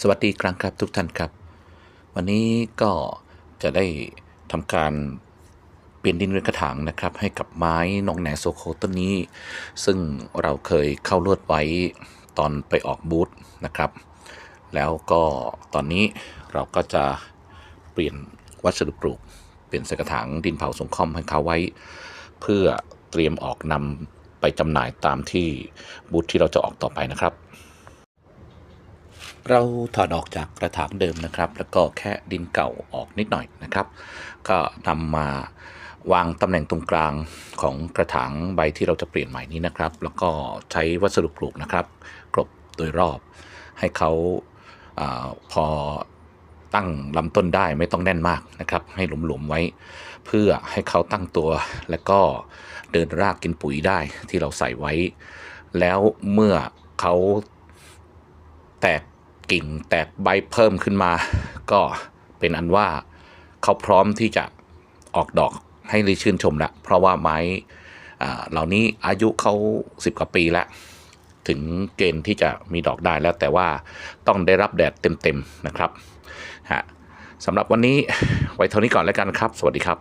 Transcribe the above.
สวัสดีครั้งครับทุกท่านครับ วันนี้ก็จะได้ทำการเปลี่ยนดินเป็นกระถางนะครับ ให้กับไม้นองแหนโซโคต้นนี้ ซึ่งเราเคยเข้าลวดไว้ตอนไปออกบูธนะครับ แล้วก็ตอนนี้เราก็จะเปลี่ยนวัสดุปลูก เปลี่ยนใส่กระถางดินเผาสงคอมให้เขาไว้ เพื่อเตรียมออกนำไปจำหน่ายตามที่บูธที่เราจะออกต่อไปนะครับ เราถอดออกจากกระถางเดิมนะครับ แล้วก็แค่ดินเก่าออกนิดหน่อยนะครับ ก็นำมาวางตำแหน่งตรงกลางของกระถางใบที่เราจะเปลี่ยนใหม่นี้นะครับ แล้วก็ใช้วัสดุปลูกนะครับกลบโดยรอบ ให้เขาอาพอตั้งลำต้นได้ไม่ต้องแน่นมากนะครับ ให้หลวมๆไว้ เพื่อให้เขาตั้งตัว และก็เดินรากกินปุ๋ยได้ที่เราใส่ไว้ แล้วเมื่อเขาแตก กิ่งแตกใบเพิ่มขึ้นมา ก็เป็นอันว่าเขาพร้อมที่จะออกดอกให้ได้ชื่นชมละเพราะว่าไม้เหล่านี้อายุเขาสิบกว่าปีแล้วถึงเกณฑ์ที่จะมีดอกได้แล้วแต่ว่าต้องได้รับแดดเต็มๆนะครับฮะสำหรับวันนี้ไว้เท่านี้ก่อนแล้วกันครับ สวัสดีครับ